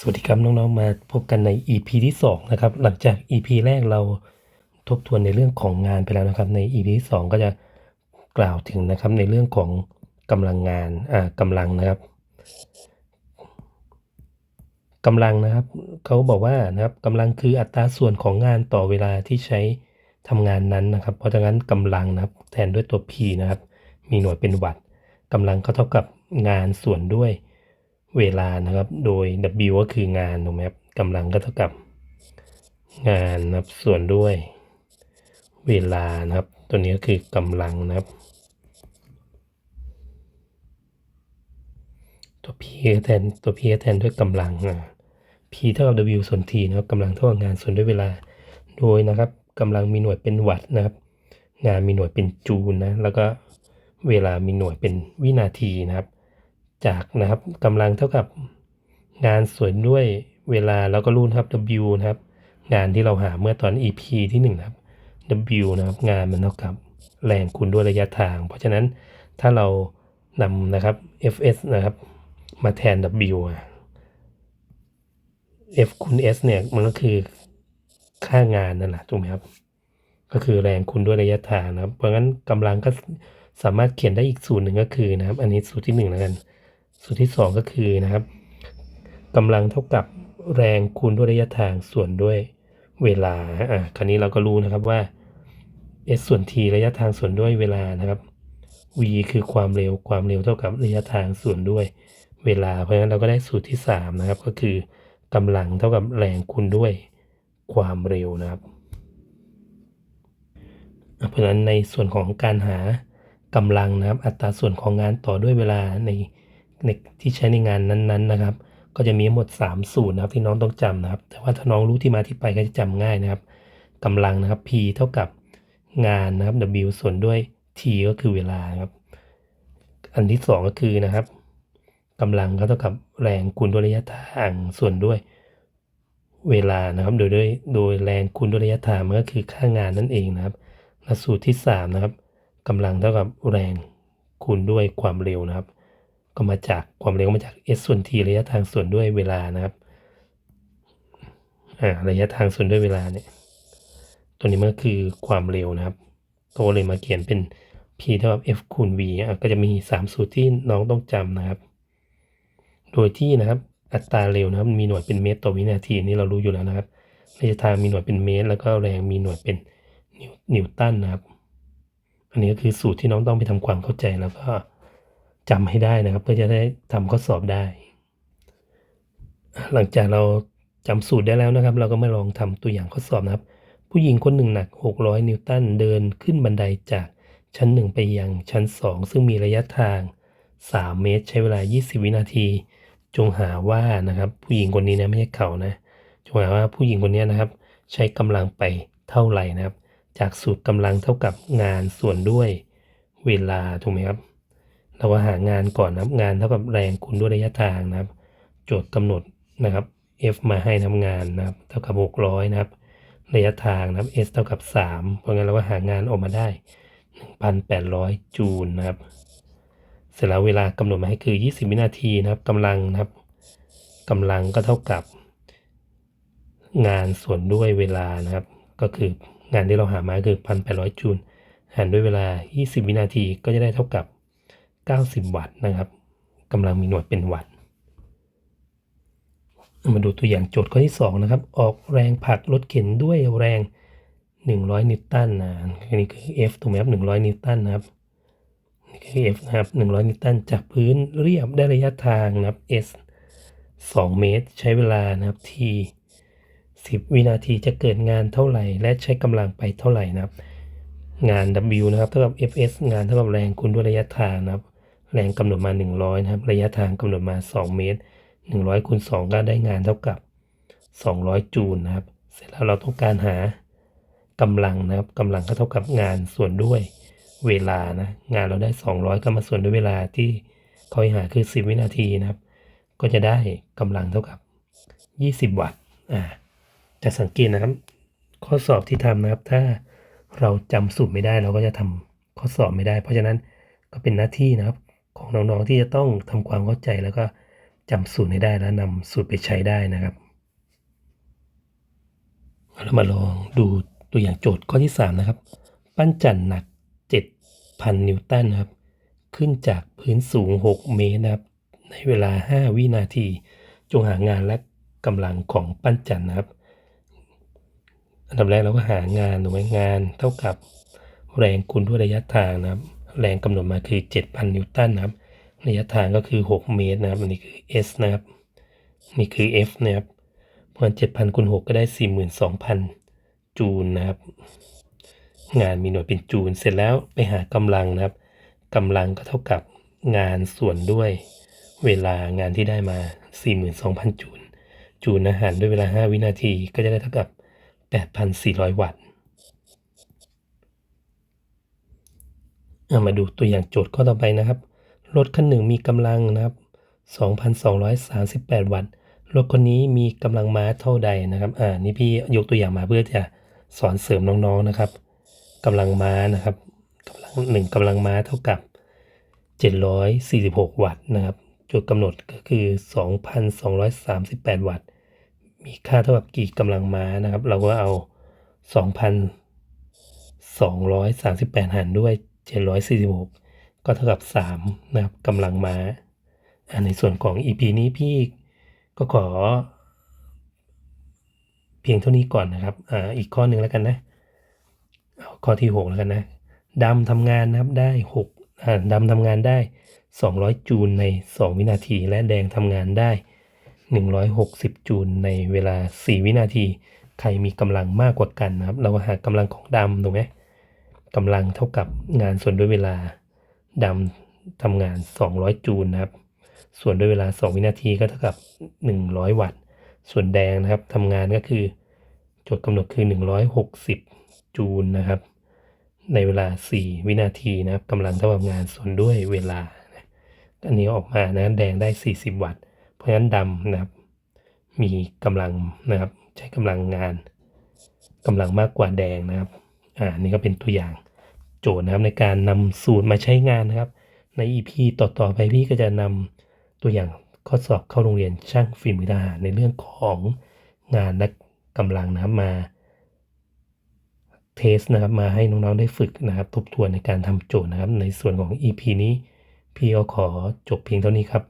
สวัสดีครับน้องๆ มาพบกันใน EP ที่2นะครับหลังจาก EP แรกเราทบทวนในเรื่องของงานไปแล้วนะครับ ใน EP ที่2ก็จะกล่าวถึงนะครับในเรื่องของกำลังงานอ่ากำลังนะครับกำลังนะครับเขาบอกว่านะครับกำลังคืออัตราส่วนของงานต่อเวลาที่ใช้ทำงานนั้นนะครับ เพราะฉะนั้นกำลังนะครับแทนด้วยตัว P นะครับ มีหน่วยเป็นวัตต์กำลังก็เท่ากับงานส่วนด้วย เวลานะครับ โดย W ก็คืองานถูกไหมครับกำลังก็เท่ากับ งานนะครับ ส่วนด้วย เวลานะครับ ตัวนี้ก็คือกำลังนะครับ ตัว P แทนตัว P แทนด้วยกำลังอ่า P เท่ากับ W ส่วน T นะครับกำลังเท่ากับงานส่วนด้วยเวลา โดยนะครับกำลังมีหน่วยเป็นวัตต์นะครับ งานมีหน่วยเป็นจูลนะแล้วก็เวลามีหน่วยเป็นวินาทีนะครับ จากนะครับกำลังเท่ากับงานส่วนด้วยเวลาแล้วก็รูนครับ W นะครับ งานที่เราหาเมื่อตอน EP ที่1นะครับ W นะครับ งานมันเท่ากับแรงคูณด้วยระยะทาง เพราะฉะนั้นถ้าเรานำนะครับ Fs นะครับ มาแทน W อะ F คูณ S เนี่ยมันก็คือค่างานนั่นแหละถูกไหมครับ ก็คือแรงคูณด้วยระยะทางนะครับ เพราะงั้นกำลังก็สามารถเขียนได้อีกสูตรหนึ่งก็คือนะครับ อันนี้สูตรที่หนึ่งแล้วกัน สูตรที่สองก็คือนะครับกำลังเท่ากับแรงคูณด้วยระยะทางส่วนด้วยเวลาอะคราวนี้เราก็รู้นะครับว่า s ส่วน t ระยะทางส่วนด้วยเวลานะครับ v คือความเร็วความเร็วเท่ากับระยะทางส่วนด้วยเวลา เพราะฉะนั้นเราก็ได้สูตรที่สามนะครับ ก็คือกำลังเท่ากับแรงคูณด้วยความเร็วนะครับ เพราะฉะนั้นในส่วนของการหากำลังนะครับ อัตราส่วนของงานต่อด้วยเวลาใน ในที่ใช้ในงานนั้นๆนะครับ ก็จะมีหมด 3 สูตรนะครับที่น้องต้องจำนะครับ แต่ว่าถ้าน้องรู้ที่มาที่ไปก็จะจำง่ายนะครับกำลังนะครับ P เท่ากับงานนะครับ W ส่วนด้วย T ก็คือเวลาครับ อันที่สองก็คือนะครับกำลังก็เท่ากับแรงคูณด้วยระยะทางส่วนด้วยเวลานะครับ โดยด้วยโดยแรงคูณด้วยระยะทางมันก็คือค่างานนั่นเองนะครับและสูตรที่สามนะครับกำลังเท่ากับแรงคูณด้วยความเร็วนะครับ ก็มาจากความเร็วมาจาก s ส่วน t ระยะทางส่วนด้วยเวลานะครับอ่าระยะทางส่วนด้วยเวลาเนี่ย ตัวนี้มันก็คือความเร็วนะครับก็เลยมาเขียนเป็น p เท่ากับ f คูณ v อะก็จะมี 3 สูตรที่น้องต้องจำนะครับ โดยที่นะครับอัตราเร็วนะครับมีหน่วยเป็นเมตรต่อวินาทีนี่เรารู้อยู่แล้วนะครับระยะทางมีหน่วยเป็นเมตร แล้วก็แรงมีหน่วยเป็นนิวนิวตันนะครับ อันนี้ก็คือสูตรที่น้องต้องไปทำความเข้าใจแล้วก็ จำให้ได้นะครับ เพื่อจะได้ทำข้อสอบได้ หลังจากเราจำสูตรได้แล้วนะครับ เราก็มาลองทำตัวอย่างข้อสอบนะครับ ผู้หญิงคนหนึ่งหนัก 600 นิวตันเดินขึ้นบันไดจากชั้น 1 ไปยังชั้น 2 ซึ่งมีระยะทาง 3 เมตร ใช้เวลา 20 วินาที จงหาว่านะครับ ผู้หญิงคนนี้นะไม่ใช่เขานะจงหาว่าผู้หญิงคนนี้นะครับ ใช้กำลังไปเท่าไหร่นะครับ จากสูตรกำลังเท่ากับงานส่วนด้วยเวลาถูกไหมครับ เราก็หางานก่อนนะครับงานเท่ากับแรงคูณด้วยระยะทางนะครับ โจทย์กำหนดนะครับ F มาให้ทำงานนะครับ เท่ากับ 600 นะครับ ระยะทางนะครับ S เท่ากับ 3 เพราะงั้นเราก็หางานออกมาได้ 1,800 จูลนะครับ เสร็จแล้วเวลากำหนดมาให้คือ 20 วินาทีนะครับกำลังนะครับกำลังก็เท่ากับ งานส่วนด้วยเวลานะครับ ก็คืองานที่เราหามาคือ 1,800 จูลหารด้วยเวลา 20 วินาทีก็จะได้เท่ากับ 90 วัตต์นะครับกำลังมีหน่วยเป็นวัตต์มาดูตัวอย่างโจทย์ข้อที่ 2 นะครับ ออกแรงผลักรถเข็นด้วยแรง 100 นิวตันนะอันนี้คือ F ถูกไหมครับ100 นิวตันนะครับนี่คือ F นะครับ100 นิวตันจากพื้นเรียบได้ระยะทางนะครับ S 2 เมตร ใช้เวลานะครับ T 10 วินาทีจะเกิดงานเท่าไหร่ และใช้กำลังไปเท่าไหร่นะครับ งาน W นะครับเท่ากับ Fs งานเท่ากับแรงคูณด้วยระยะทางนะครับ แรงกำหนดมา 100นะครับ ระยะทางกำหนดมา 2 เมตร 100คูณ2ก็ได้งานเท่ากับ 200 จูลนะครับ เสร็จแล้วเราต้องการหากำลังนะครับกำลังก็เท่ากับงานส่วนด้วยเวลานะ งานเราได้ 200 ก็มาส่วนด้วยเวลาที่เขาให้หาคือ 10 วินาทีนะครับ ก็จะได้กำลังเท่ากับ 20 วัตต์อ่าจะสังเกตนะครับ ข้อสอบที่ทำนะครับ ถ้าเราจำสูตรไม่ได้เราก็จะทำข้อสอบไม่ได้ เพราะฉะนั้นก็เป็นหน้าที่นะครับ ของน้องๆที่จะต้องทำความเข้าใจแล้วก็จำสูตรให้ได้แล้วนำสูตรไปใช้ได้นะครับเรามาลองดูตัวอย่างโจทย์ข้อที่ 3 นะครับ ปั้นจันทร์หนัก 7,000 นิวตันนะครับ ขึ้นจากพื้นสูง 6 เมตรนะครับ ในเวลา 5 วินาที จงหางานและกำลังของปั้นจันทร์นะครับ อันดับแรกเราก็หางานถูกไหมงานเท่ากับแรงคูณด้วยระยะทางนะครับ แรงกำหนดมาคือ 7,000 นิวตันนะครับ ระยะทางก็คือ 6 เมตรนะครับอันนี้คือ S นะครับ นี่คือ F นะครับเพราะ7,000คูณ6ก็ได้ 42,000 จูลนะครับ งานมีหน่วยเป็นจูล เสร็จแล้วไปหากำลังนะครับกำลังก็เท่ากับงานส่วนด้วยเวลางานที่ได้มา 42,000 จูล จูลอาหารด้วยเวลา 5 วินาทีก็จะได้เท่ากับ 8,400 วัตต์เอา มาดูตัวอย่างโจทย์ข้อต่อไปนะครับ รถคันหนึ่งมีกำลังนะครับ 2,238 วัตต์ รถคนนี้มีกำลังม้าเท่าใดนะครับ อ่า นี่พี่ยกตัวอย่างมาเพื่อจะสอนเสริมน้องๆนะครับกำลังม้านะครับกำลังหนึ่งกำลังม้าเท่ากับ 746 วัตต์นะครับ จุดกำหนดก็คือ 2,238 วัตต์ มีค่าเท่ากับกี่กำลังม้านะครับ เราก็เอา 2,238 หารด้วย 746 ก็เท่ากับ 3 นะครับกำลังม้า ในส่วนของ EP นี้พี่ก็ขอ เพียงเท่านี้ก่อนนะครับอ่าอีกข้อหนึ่งแล้วกันนะ ข้อที่ 6 แล้วกันนะดำทำงานนะครับได้6ดำทำงานได้ 200 จูลใน 2 วินาที และแดงทำงานได้ 160 จูลในเวลา 4 วินาที ใครมีกำลังมากกว่ากันนะครับ เราก็หากำลังของดำถูกไหม กำลังเท่ากับงานส่วนด้วยเวลาดำทำงาน 200 จูลนะครับ ส่วนด้วยเวลา 2 วินาทีก็เท่ากับ 100 วัตต์ ส่วนแดงนะครับทำงานก็คือจทย์กำหนดคือ 160 จูลนะครับ ในเวลา 4 วินาทีนะครับกำลังเท่ากับงานส่วนด้วยเวลาอันนี้ออกมานะแดงได้ 40 วัตต์ เพราะฉะนั้นดำนะครับ มีกำลังนะครับ ใช้กำลังงานกำลังมากกว่าแดงนะครับ อ่านี่ก็เป็นตัวอย่างโจทย์นะครับในการนำสูตรมาใช้งานนะครับ ใน EP ต่อๆไปพี่ก็จะนำตัวอย่างข้อสอบเข้าโรงเรียนช่างฝีมือทหารในเรื่องของงานและกำลังนะครับมาเทสนะครับมาให้น้องๆได้ฝึกนะครับทบทวนในการทำโจทย์นะครับ ในส่วนของ EP นี้พี่ก็ขอจบเพียงเท่านี้ครับ